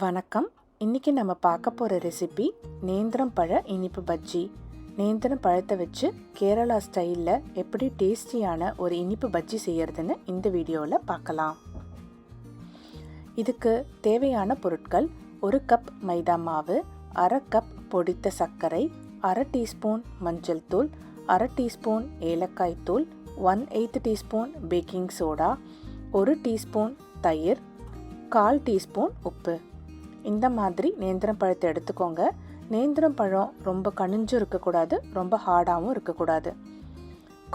வணக்கம். இன்றைக்கி நம்ம பார்க்க போகிற ரெசிபி நேந்திரம் பழ இனிப்பு பஜ்ஜி. நேந்திரம் பழத்தை வச்சு கேரளா ஸ்டைலில் எப்படி டேஸ்டியான ஒரு இனிப்பு பஜ்ஜி செய்கிறதுன்னு இந்த வீடியோவில் பார்க்கலாம். இதுக்கு தேவையான பொருட்கள் ஒரு கப் மைதா மாவு அரை கப் பொடித்த சர்க்கரை அரை டீஸ்பூன் மஞ்சள் தூள் அரை டீஸ்பூன் ஏலக்காய் தூள் one eighth teaspoon baking soda ஒரு டீஸ்பூன் தயிர் கால் டீஸ்பூன் உப்பு. இந்த மாதிரி நேந்திரம் பழத்தை எடுத்துக்கோங்க. நேந்திரம் பழம் ரொம்ப கனிஞ்சும் இருக்கக்கூடாது ரொம்ப ஹார்டாகவும் இருக்கக்கூடாது.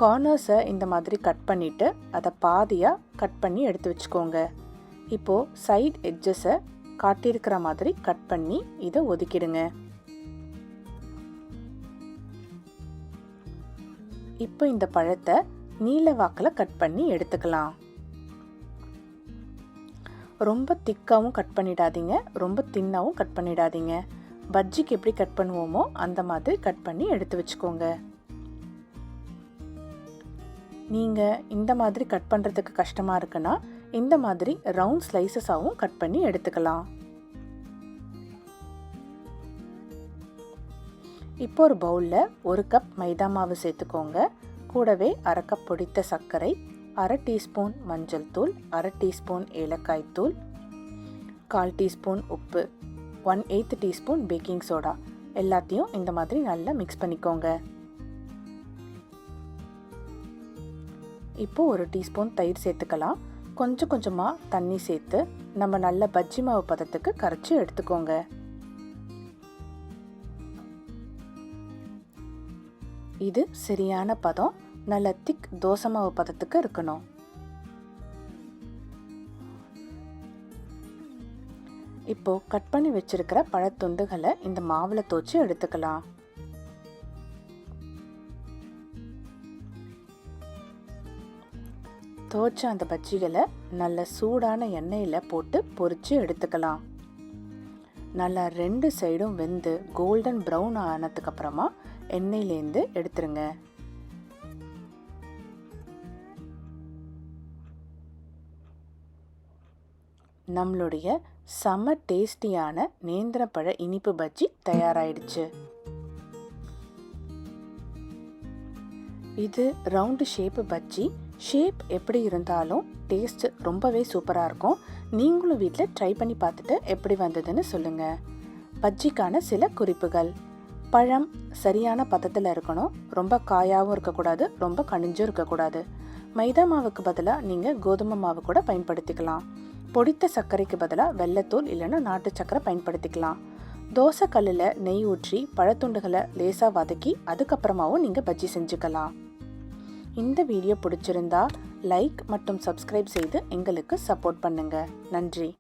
கார்னர்ஸை இந்த மாதிரி கட் பண்ணிவிட்டு அதை பாதியாக கட் பண்ணி எடுத்து வச்சுக்கோங்க. இப்போது சைட் எட்ஜஸை காட்டியிருக்கிற மாதிரி கட் பண்ணி இதை ஒதுக்கிடுங்க. இப்போ இந்த பழத்தை நீல வாக்கில் கட் பண்ணி எடுத்துக்கலாம். ரொம்ப திக்காகவும் கட் பண்ணிடாதீங்க. ரொம்ப தின்னாகவும் கட் பண்ணிடாதீங்க. பஜ்ஜிக்கு எப்படி கட் பண்ணுவோமோ அந்த மாதிரி கட் பண்ணி எடுத்து வச்சுக்கோங்க. நீங்கள் இந்த மாதிரி கட் பண்ணுறதுக்கு கஷ்டமாக இருக்குன்னா இந்த மாதிரி ரவுண்ட் ஸ்லைசஸாகவும் கட் பண்ணி எடுத்துக்கலாம். இப்போ ஒரு பவுலில் ஒரு கப் மைதா மாவு சேர்த்துக்கோங்க. கூடவே அரை கப் பொடித்த சர்க்கரை அரை டீஸ்பூன் மஞ்சள் தூள் அரை டீஸ்பூன் ஏலக்காய் தூள் கால் டீஸ்பூன் உப்பு one eighth teaspoon baking soda எல்லாத்தையும் இந்த மாதிரி நல்லா மிக்ஸ் பண்ணிக்கோங்க. இப்போது ஒரு டீஸ்பூன் தயிர் சேர்த்துக்கலாம். கொஞ்சம் கொஞ்சமாக தண்ணி சேர்த்து நம்ம நல்ல பஜ்ஜி மாவு பதத்துக்கு கரைச்சி எடுத்துக்கோங்க. இது சரியான பதம். நல்ல திக் தோசை மாவு பதத்துக்கு இருக்கணும். இப்போ கட் பண்ணி வச்சிருக்கிற பழத்துண்டுகளை இந்த மாவில் தோச்சு எடுத்துக்கலாம். தோச்ச அந்த பஜ்ஜிகளை நல்ல சூடான எண்ணெயில் போட்டு பொறிச்சு எடுத்துக்கலாம். நல்லா ரெண்டு சைடும் வெந்து கோல்டன் ப்ரௌன் ஆனதுக்கப்புறமா எண்ணெயிலேருந்து எடுத்துருங்க. நம்மளுடைய செம டேஸ்டியான நேந்திரப்பழ இனிப்பு பஜ்ஜி தயாராயிடுச்சு. இது ரவுண்டு ஷேப்பு பஜ்ஜி. ஷேப் எப்படி இருந்தாலும் டேஸ்ட் ரொம்பவே சூப்பராக இருக்கும். நீங்களும் வீட்டில் ட்ரை பண்ணி பார்த்துட்டு எப்படி வந்ததுன்னு சொல்லுங்கள் பஜ்ஜிக்கான சில குறிப்புகள். பழம் சரியான பதத்தில் இருக்கணும். ரொம்ப காயாகவும் இருக்கக்கூடாது ரொம்ப கனிஞ்சும் இருக்கக்கூடாது. மைதா மாவுக்கு பதிலாக நீங்கள் கோதுமை மாவு கூட பயன்படுத்திக்கலாம். பொடித்த சர்க்கரைக்கு பதிலாக வெள்ளத்தூள் இல்லைன்னா நாட்டு சர்க்கரை பயன்படுத்திக்கலாம். தோசை கல்லில் நெய் ஊற்றி பழத்துண்டுகளை லேசாக வதக்கி அதுக்கப்புறமாவும் நீங்கள் பஜ்ஜி செஞ்சுக்கலாம். இந்த வீடியோ பிடிச்சிருந்தா லைக் மற்றும் சப்ஸ்கிரைப் செய்து எங்களுக்கு சப்போர்ட் பண்ணுங்கள் நன்றி.